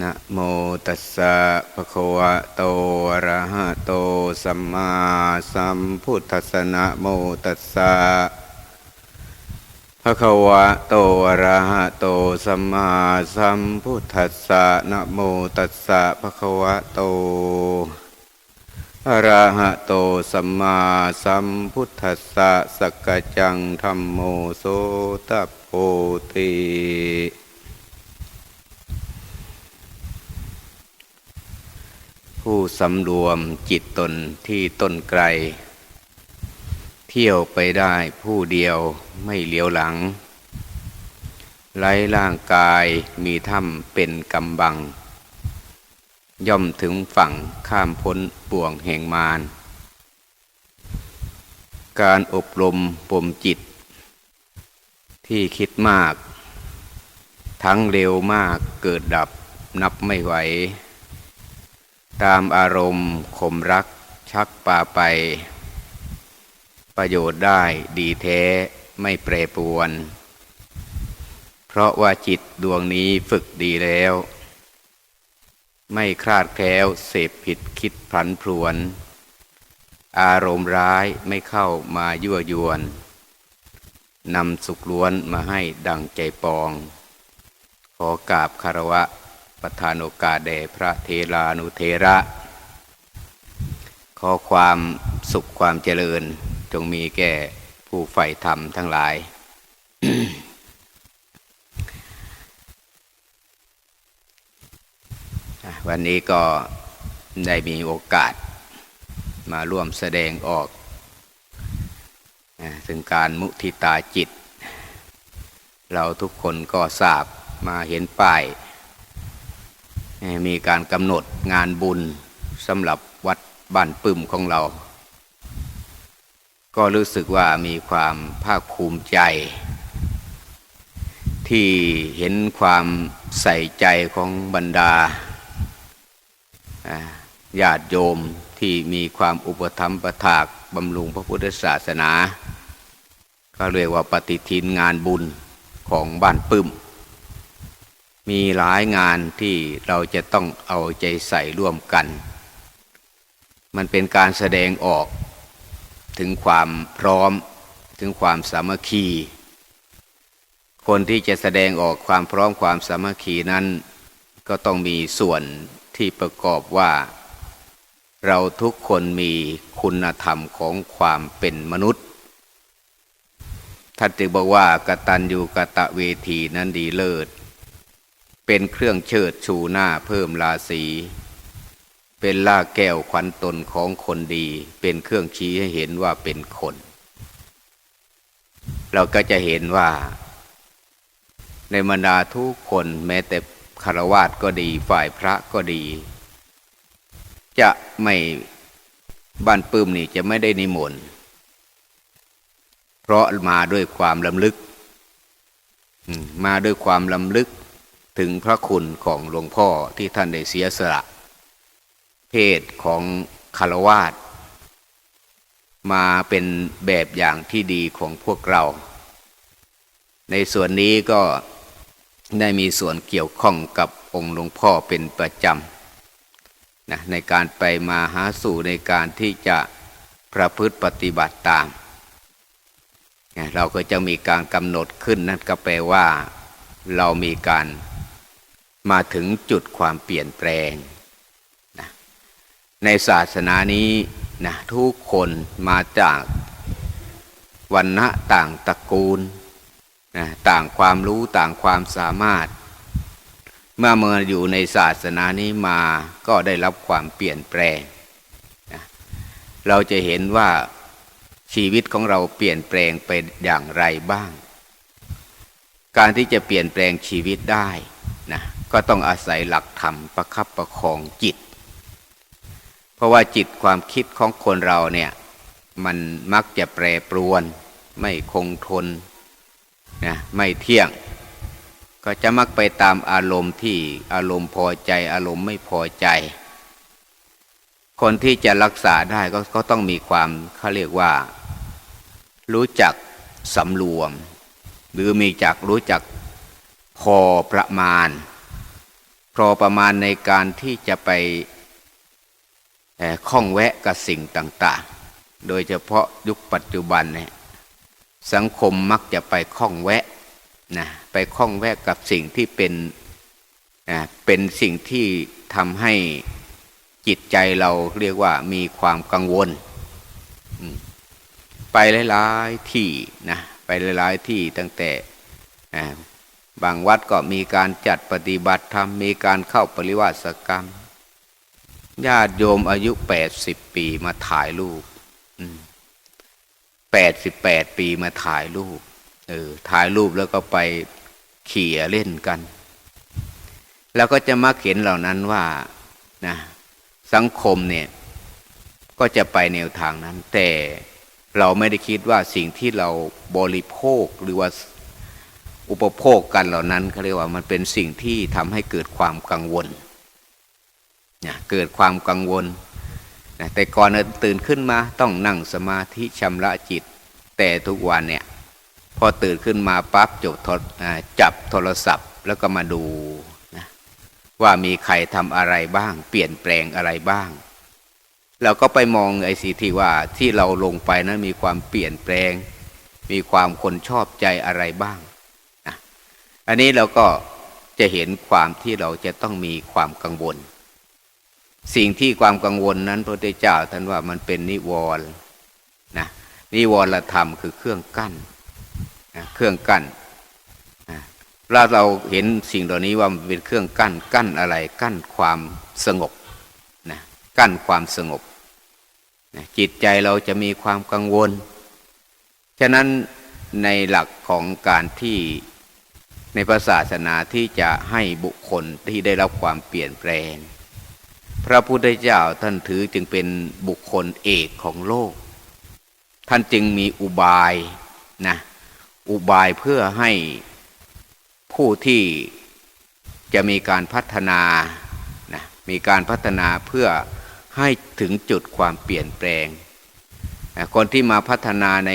นะโมตัสสะภะคะวะโตอะระหะโตสัมมาสัมพุทธัสสะนะโมตัสสะภะคะวะโตอะระหะโตสัมมาสัมพุทธัสสะนะโมตัสสะภะคะวะโตอะระหะโตสัมมาสัมพุทธัสสะสักกจังธัมโมโสตโพธิ ผู้สำรวมจิตตนที่ต้นไกล เที่ยวไปได้ผู้เดียวไม่เลี้ยวหลัง ไร้ร่างกายมีถ้ำเป็นกำบัง ย่อมถึงฝั่งข้ามพ้นป่วงแห่งมารการอบรมปมจิต ที่คิดมาก ทั้งเร็วมากเกิดดับนับไม่ไหว ตามอารมณ์ข่มรัก ชักป่าไป ประโยชน์ได้ดีแท้ไม่แปรปวน เพราะว่าจิตดวงนี้ฝึกดีแล้ว ไม่คลาดแคล้วเสพผิดคิดพลันพรวน อารมณ์ร้ายไม่เข้ามายั่วยวนนำสุขล้วนมาให้ดังใจปอง ขอกราบคารวะ ประธานโอกาสแด่พระเทลานุเทระ ขอความสุขความเจริญจงมีแก่ผู้ใฝ่ธรรมทั้งหลาย วันนี้ก็ได้มีโอกาสมาร่วมแสดงออกถึงการมุทิตาจิต เราทุกคนก็ทราบมาเห็นป้าย มีการกำหนดงานบุญสำหรับวัดบ้านปึ้มของเรา ก็รู้สึกว่ามีความภาคภูมิใจ ที่เห็นความใส่ใจของบรรดาญาติโยมที่มีความอุปถัมภ์ประถากบำรุงพระพุทธศาสนา ก็เรียกว่าปฏิทินงานบุญของบ้านปึ้ม มีหลายงานที่เราจะต้องเอาใจใส่ร่วมกัน มันเป็นการแสดงออกถึงความพร้อมถึงความสามัคคี คนที่จะแสดงออกความพร้อมความสามัคคีนั้น ก็ต้องมีส่วนที่ประกอบว่า เราทุกคนมีคุณธรรมของความเป็นมนุษย์ท่านจึงบอกว่ากตัญญูกะตะเวทีนั้นดีเลิศ เป็นเครื่องเชิดชูหน้าเพิ่มราศีเป็นล่าแก้วขวัญตนของคนดี เป็นเครื่องชี้ให้เห็นว่าเป็นคน เราก็จะเห็นว่า ในบรรดาทุกคนแม้แต่คารวาสก็ดีฝ่ายพระก็ดี จะไม่บ้านปื้มนี่จะไม่ได้นิมนต์เพราะมาด้วยความลำลึก มาด้วยความลำลึก ถึงพระคุณของหลวงพ่อที่ท่านได้เสียสละ เพศของคารวาสมาเป็นแบบอย่างที่ดีของพวกเรา ในส่วนนี้ก็ได้มีส่วนเกี่ยวข้องกับองค์หลวงพ่อเป็นประจำนะในการไปมาหาสู่ในการที่จะประพฤติปฏิบัติตาม เราก็จะมีการกำหนดขึ้นนั่นก็แปลว่า เรามีการ มาถึงจุดความเปลี่ยนแปลงนะในศาสนานี้นะทุกคนมาจากวันณะต่างตระกูลนะต่างความรู้ต่างความสามารถ เมื่อเมื่ออยู่ในศาสนานี้มาก็ได้รับความเปลี่ยนแปลงนะเราจะเห็นว่าชีวิตของเราเปลี่ยนแปลงไปอย่างไรบ้าง การที่จะเปลี่ยนแปลงชีวิตได้นะ ก็ต้องอาศัยหลักธรรมประคับประคองจิต เพราะว่าจิตความคิดของคนเราเนี่ย มันมักจะแปรปรวน ไม่คงทนนะไม่เที่ยง ก็จะมักไปตามอารมณ์ที่อารมณ์พอใจอารมณ์ไม่พอใจ คนที่จะรักษาได้ก็ก็ต้องมีความเขาเรียกว่า รู้จักสำรวม หรือมีจักรู้จักพอประมาณ พอประมาณในการที่จะไปค่อข้องแวะกับสิ่งต่าง ๆ โดยเฉพาะยุคปัจจุบันเนี่ยสังคมมักจะไปข้องแวะนะไปข้องแวะกับสิ่งที่เป็นเป็นสิ่งที่ทำให้จิตใจเราเรียกว่ามีความกังวล ไปหลาย ๆ ที่นะไปหลาย ๆ ที่ตั้งแต่ บางวัดก็มีการจัดปฏิบัติธรรม มีการเข้าปริวาสกรรม ญาติโยมอายุแปดสิบปีมาถ่ายรูปแปดสิบแปดปีมาถ่ายรูป เออ ถ่ายรูปแล้วก็ไปเขี่ยเล่นกัน แล้วก็จะมาเห็นเหล่านั้นว่านะสังคมเนี่ย ก็จะไปแนวทางนั้น แต่เราไม่ได้คิดว่าสิ่งที่เราบริโภคหรือว่า อุปโภคกันเหล่านั้นเขาเรียกว่ามันเป็นสิ่งที่ทำให้เกิดความกังวลนะเกิดความกังวลนะแต่ก่อนตื่นขึ้นมาต้องนั่งสมาธิชำระจิต แต่ทุกวันเนี่ยพอตื่นขึ้นมาปั๊บจบทรอ่าจับโทรศัพท์แล้วก็มาดูนะว่ามีใครทำอะไรบ้าง เปลี่ยนแปลงอะไรบ้างเราก็ไปมองไอ้สีที่ว่าที่เราลงไปนั้นมีความเปลี่ยนแปลง มีความคนชอบใจอะไรบ้าง อันนี้เราก็จะเห็นความที่เราจะต้องมีความกังวล สิ่งที่ความกังวลนั้นพระพุทธเจ้าท่านว่ามันเป็นนิวรณ์นะนิวรธรรมคือเครื่องกั้นนะเครื่องกั้นนะเราเราเห็นสิ่งเหล่านี้ว่ามันเป็นเครื่องกั้นกั้นอะไรกั้นความสงบนะกั้นความสงบนะจิตใจเราจะมีความกังวล ฉะนั้นในหลักของการที่ ในพระศาสนาที่จะให้บุคคลที่ได้รับความเปลี่ยนแปลง พระพุทธเจ้าท่านถือจึงเป็นบุคคลเอกของโลก ท่านจึงมีอุบายนะอุบายเพื่อให้ผู้ที่จะมีการพัฒนานะมีการพัฒนาเพื่อให้ถึงจุดความเปลี่ยนแปลงนะคนที่มาพัฒนาใน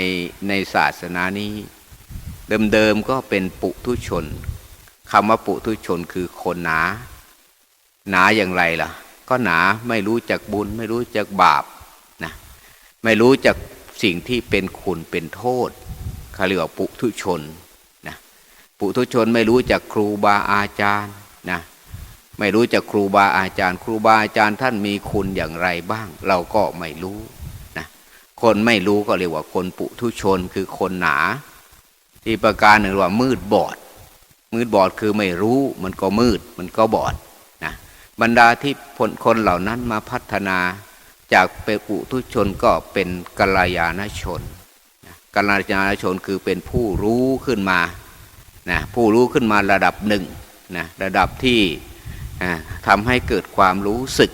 ในศาสนานี้ เดิมๆก็เป็นปุถุชนคำว่าปุถุชนคือคนหนา หนาอย่างไรล่ะ ก็หนาไม่รู้จักบุญ ไม่รู้จักบาปนะไม่รู้จักสิ่งที่เป็นคุณเป็นโทษเขาเรียกว่าปุถุชนนะปุถุชนไม่รู้จักครูบาอาจารย์นะไม่รู้จักครูบาอาจารย์ ครูบาอาจารย์ท่านมีคุณอย่างไรบ้าง เราก็ไม่รู้นะคนไม่รู้ก็เรียกว่าคนปุถุชนคือคนหนา อีกประการหนึ่งว่ามืดบอด มืดบอดคือไม่รู้มันก็มืดมันก็บอดนะบรรดาที่คนคนเหล่านั้นมาพัฒนาจากเป็นปุถุชนก็เป็นกัลยาณชนนะกัลยาณชนคือเป็นผู้รู้ขึ้นมานะผู้รู้ขึ้นมาระดับหนึ่งนะระดับที่ทำให้เกิดความรู้สึก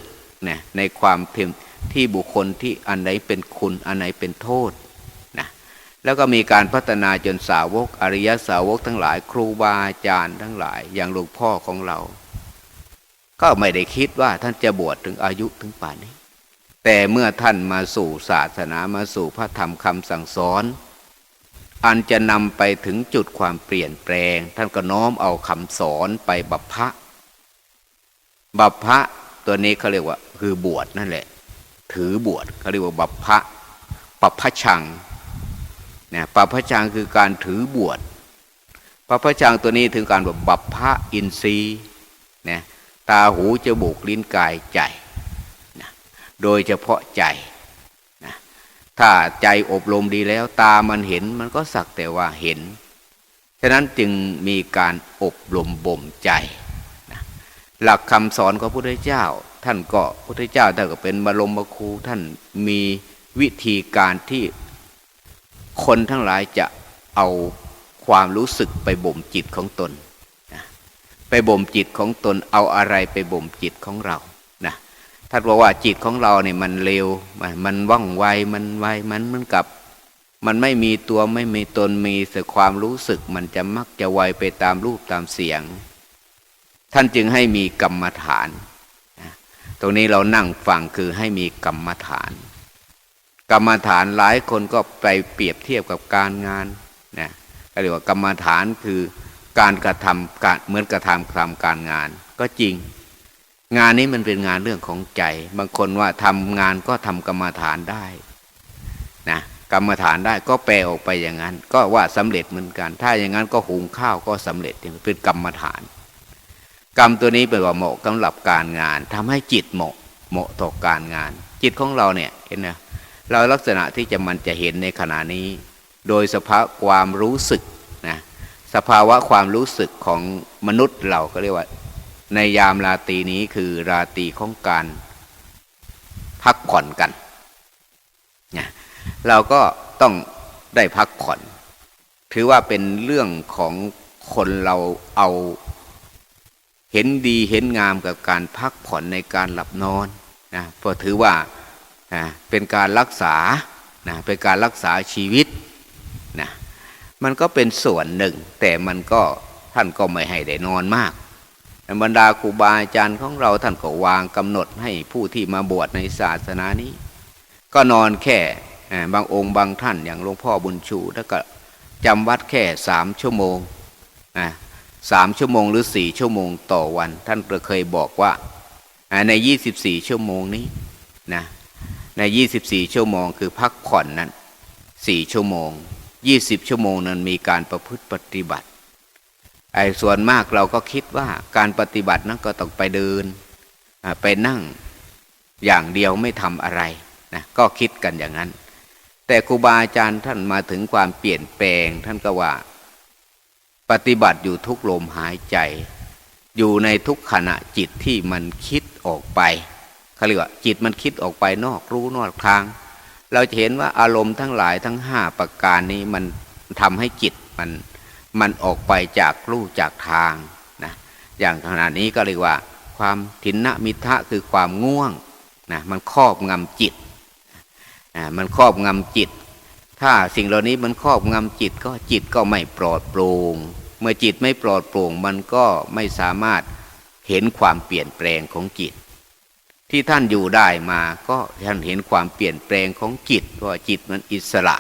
นะในความเพียงที่บุคคลที่อันไหนเป็นคุณอันไหนเป็นโทษ แล้วก็มีการพัฒนาจนสาวก อริยสาวกทั้งหลาย ครูบาอาจารย์ทั้งหลาย อย่างหลวงพ่อของเรา ก็ไม่ได้คิดว่าท่านจะบวชถึงอายุถึงป่านนี้ แต่เมื่อท่านมาสู่ศาสนามาสู่พระธรรมคำสั่งสอน อันจะนำไปถึงจุดความเปลี่ยนแปลง ท่านก็น้อมเอาคำสอนไปบัพพะบัพพะตัวนี้เขาเรียกว่าคือบวชนั่นแหละ ถือบวชเขาเรียกว่าบัพพะปัพพชัง นี่ยปัพพชังคือการถือบวชปัพพชังตัวนี้ถึงการแบบบัพพะอินทรีย์เนี่ยตาหูจมูกลิ้นกายใจนะโดยเฉพาะใจนะถ้าใจอบรมดีแล้วตามันเห็นมันก็สักแต่ว่าเห็น ฉะนั้นจึงมีการอบรมบ่มใจนะหลักคำสอนของพระพุทธเจ้า ท่านก็พระพุทธเจ้าท่านก็เป็นบรมครูท่านมีวิธีการที่ คนทั้งหลายจะเอาความรู้สึกไปบ่มจิตของตนนะไปบ่มจิตของตนเอาอะไรไปบ่มจิตของเรานะท่านบอกว่าจิตของเราเนี่ยมันเร็วมันมันว่องไวมันไวมันมือนกับ มันไม่มีตัวไม่มีตนมีแต่ความรู้สึกมันจะมักจะไวไปตามรูปตามเสียง ท่านจึงให้มีกรรมฐานนะตรงนี้เรานั่งฟังคือให้มีกรรมฐาน กรรมฐานหลายคนก็ไปเปรียบเทียบกับการงานนะก็เรียกว่ากรรมฐานคือการกระทำการเหมือนกระทำทำการงาน ก็จริง งานนี้มันเป็นงานเรื่องของใจ บางคนว่าทำงานก็ทำกรรมฐานได้นะกรรมฐานได้ก็แปลออกไปอย่างนั้น ก็ว่าสำเร็จเหมือนกัน ถ้าอย่างนั้นก็หุงข้าวก็สำเร็จเป็นกรรมฐาน กรรมตัวนี้เป็นว่าเหมาะสำหรับการงานทำให้จิตเหมาะเหมาะต่อการงาน จิตของเราเนี่ยเห็นไหม เราลักษณะที่จะมันจะเห็นในขณะนี้ โดยสภาพความรู้สึกนะสภาวะความรู้สึกของมนุษย์เราก็เรียกว่า ในยามราตรีนี้คือราตรีของการพักผ่อนกันนะเราก็ต้องได้พักผ่อน ถือว่าเป็นเรื่องของคนเราเอาเห็นดีเห็นงามกับการพักผ่อนในการหลับนอนนะเพราะถือว่า เป็นการรักษานะเป็นการรักษาชีวิตนะมันก็เป็นส่วนหนึ่ง แต่มันก็ท่านก็ไม่ให้ได้นอนมากบรรดาครูบาอาจารย์ของเราท่านก็วางกำหนดให้ผู้ที่มาบวชในศาสนานี้ ก็นอนแค่บางองค์บางท่านอย่างหลวงพ่อบุญชูแล้วก็จำวัดแค่สามชั่วโมงสามชั่วโมงหรือสี่ชั่วโมงต่อวัน ท่านเคยบอกว่าในยี่สิบสี่ชั่วโมงนี้นะ ในยี่สิบสี่ชั่วโมง คือพักผ่อนนั้นสี่ชั่วโมงยี่สิบชั่วโมงนั้นมีการประพฤติปฏิบัติ ไอ้ส่วนมากเราก็คิดว่าการปฏิบัตินั้นก็ต้องไปเดินไปนั่งอย่างเดียวไม่ทำอะไรนะก็คิดกันอย่างนั้น แต่ครูบาอาจารย์ท่านมาถึงความเปลี่ยนแปลงท่านก็ว่า ปฏิบัติอยู่ทุกลมหายใจ อยู่ในทุกขณะจิตที่มันคิดออกไป เขาเรียกว่าจิตมันคิดออกไปนอกรู้นอกทาง เราจะเห็นว่าอารมณ์ทั้งหลายทั้งห้าประการนี้มันทำให้จิตมันมันออกไปจากรู้จากทางนะอย่างขณะนี้ก็เรียกว่า ความทินนมิทะคือความง่วงนะมันครอบงำจิตมันครอบงำจิต ถ้าสิ่งเหล่านี้มันครอบงำจิตก็จิตก็ไม่ปลอดโปร่งเมื่อจิตไม่ปลอดโปร่ง มันก็ไม่สามารถเห็นความเปลี่ยนแปลงของจิต ที่ท่านอยู่ได้มาก็ท่านเห็นความเปลี่ยนแปลงของจิตว่าจิตมันอิสระ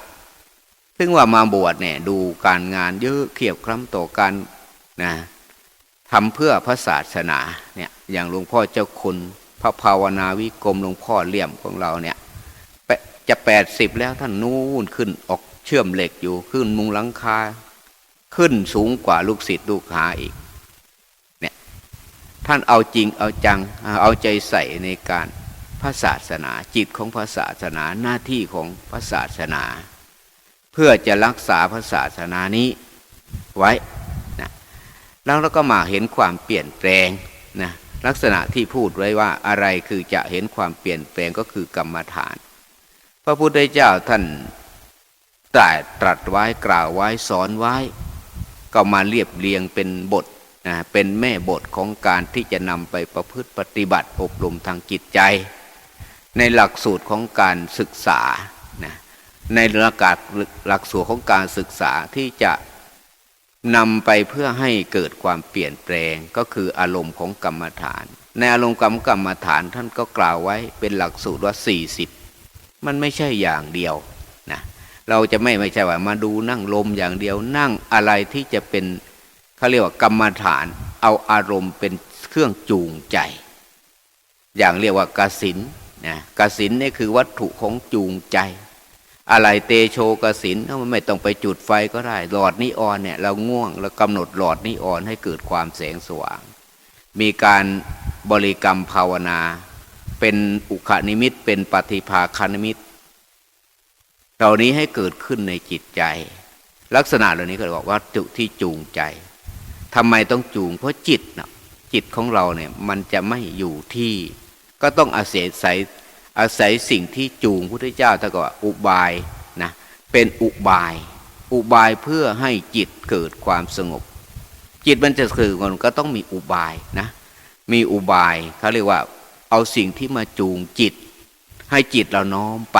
ซึ่งว่ามาบวชเนี่ยดูการงานเยอะเขียบคล้ำต่อการนะทำเพื่อพระศาสนาเนี่ยอย่างหลวงพ่อเจ้าคุณพระภาวนาวิกรมหลวงพ่อเลี่ยมของเราเนี่ยจะแปดสิบแล้วท่านนู่นขึ้นออกเชื่อมเหล็กอยู่ขึ้นมุงหลังคา ขึ้นสูงกว่าลูกศิษย์ลูกหาอีก ท่านเอาจริงเอาจังเอาใจใส่ในการพระศาสนา จิตของพระศาสนาหน้าที่ของพระศาสนา เพื่อจะรักษาพระศาสนานี้ไว้นะแล้วเราก็มาเห็นความเปลี่ยนแปลงนะลักษณะที่พูดไว้ว่าอะไรคือจะเห็นความเปลี่ยนแปลงก็คือกรรมฐาน พระพุทธเจ้าท่านตรัสตรัสไว้กล่าวไว้สอนไว้ ก็มาเรียบเรียงเป็นบท นะเป็นแม่บทของการที่จะนำไปประพฤติปฏิบัติอบรมทางจิตใจ ในหลักสูตรของการศึกษานะในหลักการหลักสูตรของการศึกษาที่จะนำไปเพื่อให้เกิดความเปลี่ยนแปลงก็คืออารมณ์ของกรรมฐาน ในอารมณ์กรรมกรรมฐานท่านก็กล่าวไว้เป็นหลักสูตรว่า 40 มันไม่ใช่อย่างเดียวนะเราจะไม่ไม่ใช่ว่ามาดูนั่งลมอย่างเดียวนั่งอะไรที่จะเป็น เขาเรียกว่ากรรมฐาน เอาอารมณ์เป็นเครื่องจูงใจ อย่างเรียกว่ากสินนะกสินนี่คือวัตถุของจูงใจ อะไรเตโชกสินมันไม่ต้องไปจุดไฟก็ได้ หลอดนิออนเนี่ยเราง่วงเรากำหนดหลอดนิออนให้เกิดความแสงสว่าง มีการบริกรรมภาวนา เป็นอุคนิมิตเป็นปฏิภาคานิมิตเหล่านี้ให้เกิดขึ้นในจิตใจ ลักษณะเหล่านี้ก็บอกว่าจุที่จูงใจ ทำไมต้องจูง เพราะจิตนะจิตของเราเนี่ยมันจะไม่อยู่ที่ ก็ต้องอาศัยใส่อาศัยสิ่งที่จูงพุทธเจ้าถ้าก็อุบายนะเป็นอุบาย อุบายเพื่อให้จิตเกิดความสงบ จิตมันจะคือมันก็ต้องมีอุบายนะมีอุบายเขาเรียกว่า เอาสิ่งที่มาจูงจิต ให้จิตเราน้อมไป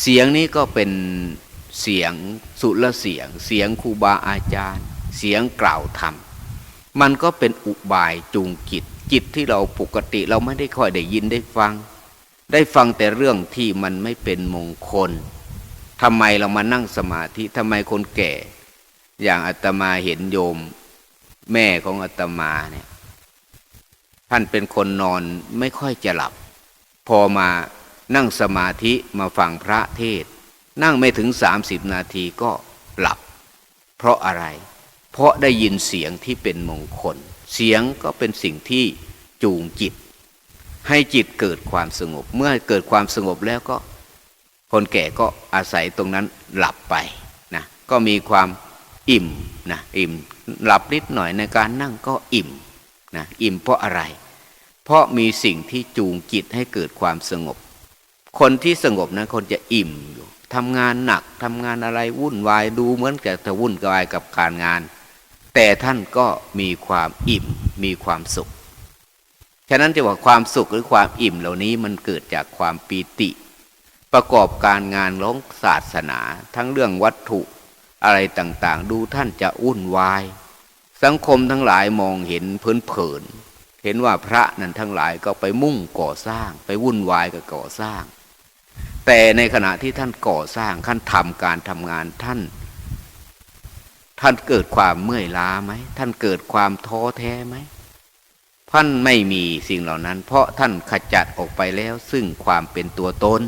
เสียงนี้ก็เป็นเสียงสุรเสียง เสียงครูบาอาจารย์ เสียงกล่าวธรรม มันก็เป็นอุบายจูงจิต จิตที่เราปกติเราไม่ได้ค่อยได้ยินได้ฟัง ได้ฟังแต่เรื่องที่มันไม่เป็นมงคลทำไมเรามานั่งสมาธิทำไมคนแก่ อย่างอาตมาเห็นโยม แม่ของอาตมาเนี่ยท่านเป็นคนนอนไม่ค่อยจะหลับ พอมานั่งสมาธิมาฟังพระเทศ นั่งไม่ถึง30นาทีก็หลับ เพราะอะไร เพราะได้ยินเสียงที่เป็นมงคล เสียงก็เป็นสิ่งที่จูงจิต ให้จิตเกิดความสงบ เมื่อเกิดความสงบแล้วก็ คนแก่ก็อาศัยตรงนั้นหลับไปนะก็มีความอิ่มนะอิ่มหลับนิดหน่อยในการนั่งก็อิ่มนะอิ่มเพราะอะไร เพราะมีสิ่งที่จูงจิตให้เกิดความสงบ คนที่สงบนั้นคนจะอิ่มอยู่ทำงานหนักทำงานอะไรวุ่นวายดูเหมือนจะวุ่นวายกับการงาน แต่ท่านก็มีความอิ่มมีความสุข ฉะนั้นจะว่าความสุขหรือความอิ่มเหล่านี้มันเกิดจากความปีติ ประกอบการงานร้องศาสนา ทั้งเรื่องวัตถุอะไรต่างๆ ดูท่านจะวุ่นวาย สังคมทั้งหลายมองเห็นเพลินๆเห็นว่าพระนั้นทั้งหลายก็ไปมุ่งก่อสร้าง ไปวุ่นวายกับก่อสร้าง แต่ในขณะที่ท่านก่อสร้างท่านทำการทำงานท่าน ท่านเกิดความเมื่อยล้าไหม ท่านเกิดความท้อแท้ไหมท่านไม่มีสิ่งเหล่านั้น เพราะท่านขจัดออกไปแล้ว ซึ่งความเป็นตัวตน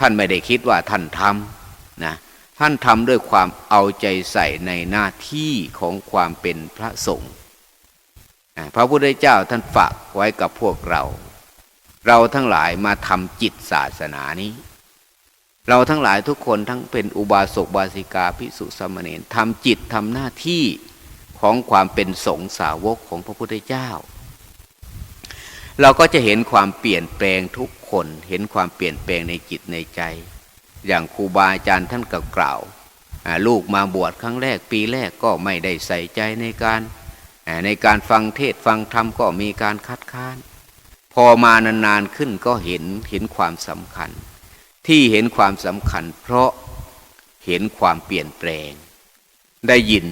ท่านไม่ได้คิดว่าท่านทำนะท่านทำด้วยความเอาใจใส่ในหน้าที่ของความเป็นพระสงฆ์พระพุทธเจ้าท่านฝากไว้กับพวกเรา เราทั้งหลายมาทำจิตศาสนานี้ เราทั้งหลายทุกคนทั้งเป็นอุบาสกบาสิกาภิกษุสมเณรทำจิตทำหน้าที่ของความเป็นสงสาวกของพระพุทธเจ้า เราก็จะเห็นความเปลี่ยนแปลงทุกคนเห็นความเปลี่ยนแปลงในจิตในใจ อย่างครูบาอาจารย์ท่านก็กล่าวลูกมาบวชครั้งแรกปีแรกก็ไม่ได้ใส่ใจในการในการฟังเทศฟังธรรมก็มีการคัดค้าน พอมานานๆขึ้นก็เห็นเห็นความสำคัญ ที่เห็นความสำคัญ เพราะเห็นความเปลี่ยนแปลง ได้ยิน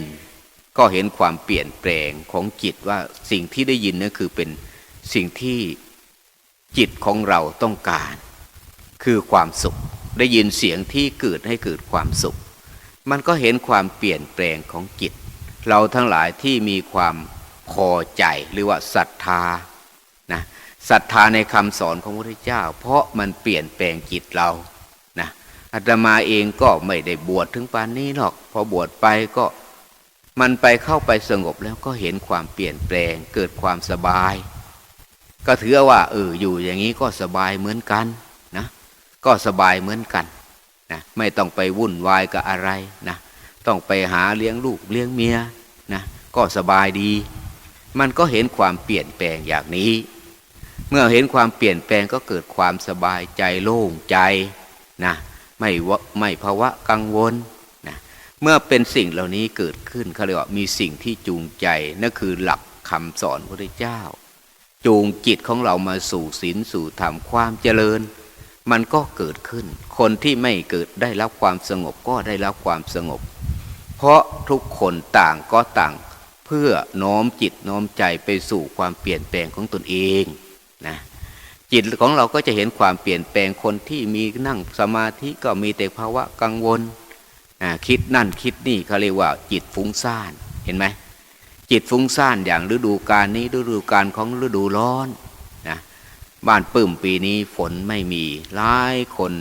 ก็เห็นความเปลี่ยนแปลงของจิตว่าสิ่งที่ได้ยินนั่นคือเป็นสิ่งที่จิตของเราต้องการ คือความสุข ได้ยินเสียงที่เกิดให้เกิดความสุข มันก็เห็นความเปลี่ยนแปลงของจิต เราทั้งหลายที่มีความพอใจหรือว่าศรัทธานะ ศรัทธาในคำสอนของพระพุทธเจ้า เพราะมันเปลี่ยนแปลงจิตเรานะอาตมาเองก็ไม่ได้บวชถึงปานนี้หรอก พอบวชไปก็มันไปเข้าไปสงบแล้วก็เห็นความเปลี่ยนแปลงเกิดความสบาย ก็ถือว่าเอออยู่อย่างนี้ก็สบายเหมือนกันนะก็สบายเหมือนกันนะไม่ต้องไปวุ่นวายกับอะไรนะต้องไปหาเลี้ยงลูกเลี้ยงเมียนะก็สบายดี มันก็เห็นความเปลี่ยนแปลงอย่างนี้ เมื่อเห็นความเปลี่ยนแปลงก็เกิดความสบายใจโล่งใจนะไม่วะไม่ภาวะกังวลนะเมื่อเป็นสิ่งเหล่านี้เกิดขึ้นเขาเรียกว่ามีสิ่งที่จูงใจนั่นคือหลักคำสอนพระพุทธเจ้า จูงจิตของเรามาสู่ศีลสู่ธรรมความเจริญ มันก็เกิดขึ้น คนที่ไม่เกิดได้รับความสงบก็ได้รับความสงบ เพราะทุกคนต่างก็ต่าง เพื่อน้อมจิตน้อมใจไปสู่ความเปลี่ยนแปลงของตนเอง นะจิตของเราก็จะเห็นความเปลี่ยนแปลงคนที่มีนั่งสมาธิก็มีแต่ภาวะกังวลคิดนั่นคิดนี่เขาเรียกว่าจิตฟุ้งซ่านเห็นไหมจิตฟุ้งซ่านอย่างฤดูกาลนี้ฤดูกาลของฤดูร้อนนะบ้านปื้มปีนี้ฝนไม่มีหลายคน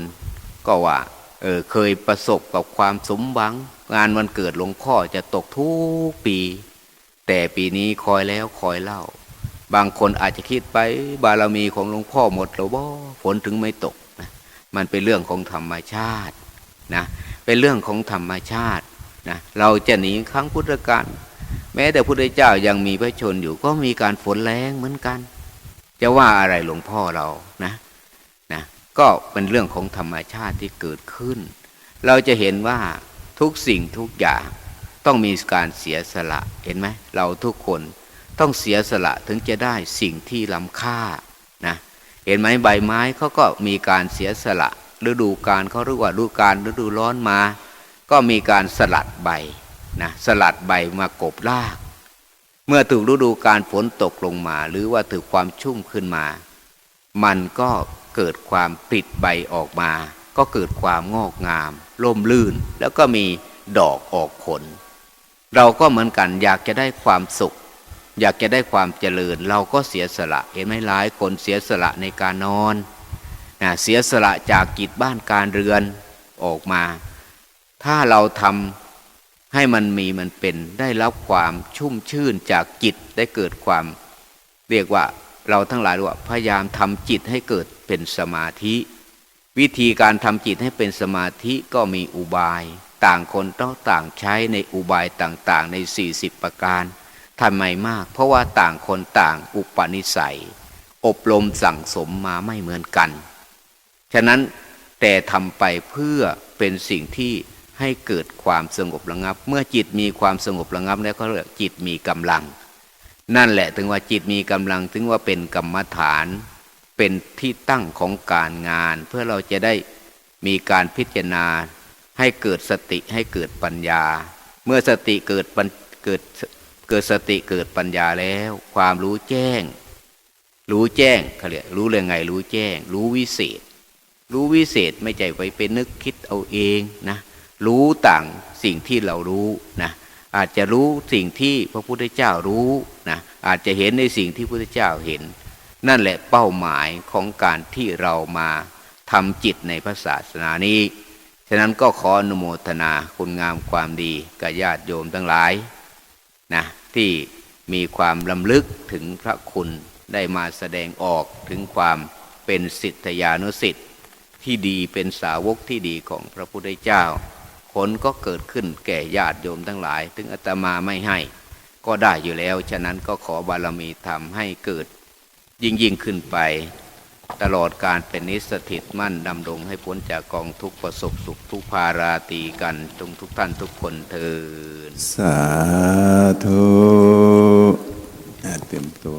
ก็ว่าเออเคยประสบกับความสมหวัง งานวันเกิดหลวงพ่อจะตกทุกปี แต่ปีนี้คอยแล้วคอยเล่า บางคนอาจจะคิดไปบารมีของหลวงพ่อหมดแล้วบ่ฝนถึงไม่ตกนะมันเป็นเรื่องของธรรมชาตินะเป็นเรื่องของธรรมชาตินะเราจะหนีครั้งพุทธกาลแม้แต่พุทธเจ้ายังมีพระชนอยู่ก็มีการฝนแรงเหมือนกัน จะว่าอะไรหลวงพ่อเรานะนะก็เป็นเรื่องของธรรมชาติที่เกิดขึ้น เราจะเห็นว่าทุกสิ่งทุกอย่างต้องมีการเสียสละเห็นไหมเราทุกคน ต้องเสียสละถึงจะได้สิ่งที่ล้ำค่านะเห็นไหมใบไม้เขาก็มีการเสียสละฤดูกาลเขาเรียกว่าฤดูกาลฤดูร้อนมา ก็มีการสลัดใบนะสลัดใบมากบราก เมื่อถึงฤดูการฝนตกลงมา หรือว่าถึงความชุ่มขึ้นมา มันก็เกิดความปลิดใบออกมา ก็เกิดความงอกงาม ร่มลื่น แล้วก็มีดอกออกผล เราก็เหมือนกันอยากจะได้ความสุข อยากจะได้ความเจริญ เราก็เสียสละเห็นไหมหลายคนเสียสละในการนอนนะเสียสละจากกิจบ้านการเรือนออกมา ถ้าเราทำให้มันมีมันเป็นได้รับความชุ่มชื่นจากจิตได้เกิดความ เรียกว่าเราทั้งหลายว่าพยายามทำจิตให้เกิดเป็นสมาธิ วิธีการทำจิตให้เป็นสมาธิก็มีอุบาย ต่างคนต้องต่างใช้ในอุบายต่างๆ ใน 40 ประการ ทำไมมาก เพราะว่าต่างคนต่างอุปนิสัย อบรมสั่งสมมาไม่เหมือนกัน ฉะนั้นแต่ทำไปเพื่อเป็นสิ่งที่ให้เกิดความสงบระงับ เมื่อจิตมีความสงบระงับแล้วก็เรียกจิตมีกำลัง นั่นแหละถึงว่าจิตมีกำลังถึงว่าเป็นกรรมฐาน เป็นที่ตั้งของการงาน เพื่อเราจะได้มีการพิจารณา ให้เกิดสติให้เกิดปัญญา เมื่อสติเกิดปัญเกิด เกิดสติเกิดปัญญาแล้ว ความรู้แจ้ง รู้แจ้งเขาเรียกรู้เรื่องไงรู้แจ้ง รู้วิเศษ รู้วิเศษไม่ใจไปเป็นนึกคิดเอาเองนะรู้ต่างสิ่งที่เรารู้นะอาจจะรู้สิ่งที่พระพุทธเจ้ารู้นะอาจจะเห็นในสิ่งที่พระพุทธเจ้าเห็น นั่นแหละเป้าหมายของการที่เรามาทำจิตในพระศาสนานี้ ฉะนั้นก็ขออนุโมทนาคุณงามความดีกับญาติโยมทั้งหลาย นะที่มีความลำลึกถึงพระคุณได้มาแสดงออกถึงความเป็นสิทธยานุสิทธิ์ที่ดีเป็นสาวกที่ดีของพระพุทธเจ้า ผลก็เกิดขึ้นแก่ญาติโยมทั้งหลาย ถึงอาตมาไม่ให้ ก็ได้อยู่แล้ว ฉะนั้นก็ขอบารมีทำให้เกิดยิ่งยิ่งขึ้นไป ตลอดการเป็นนิสถิตมั่นดำรงให้พ้นจากกองทุกประสบสุขทุกภาราตีกันจงทุกท่านทุกคนเถินสาธุเตรียมตัว